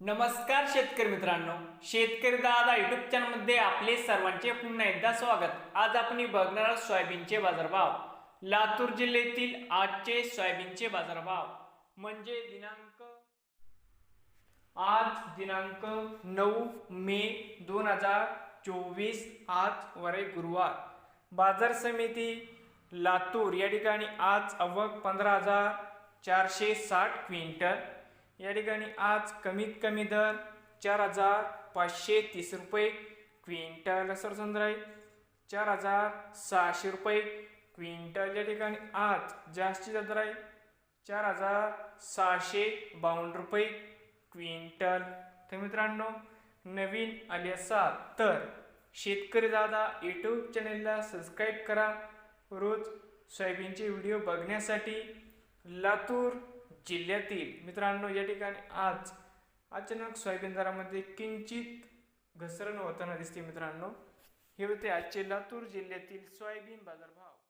नमस्कार शेतकरी मित्रांनो शेतकरी दादा युट्यूब चॅनलमध्ये आपले सर्वांचे पुन्हा एकदा स्वागत. आज आपण बघणार आहोत सोयाबीनचे बाजारभाव. लातूर जिल्ह्यातील आजचे सोयाबीनचे बाजारभाव. म्हणजे दिनांक आज दिनांक नऊ मे दोन हजार चोवीस आज वरे गुरुवार. बाजार समिती लातूर या ठिकाणी आज अवघ पंधरा हजार चारशे साठ क्विंटल या ठिकाणी आज कमीत कमी दर चार हजार पाचशे तीस रुपये क्विंटल सर समजा आहे. चार हजार सहाशे रुपये क्विंटल या ठिकाणी आज जास्तीचा दर आहे. चार हजार सहाशे बावन्न रुपये क्विंटल. तर मित्रांनो नवीन आले असाल तर शेतकरी दादा यूट्यूब चॅनेलला सबस्क्राईब करा. रोज सोयाबीनचे व्हिडिओ बघण्यासाठी लातूर जिल्ह्यातील मित्रांनो या ठिकाणी आज अचानक सोयाबीन दरामध्ये किंचित घसरण होताना दिसते मित्रांनो. हे होते आजचे लातूर जिल्ह्यातील सोयाबीन बाजारभाव.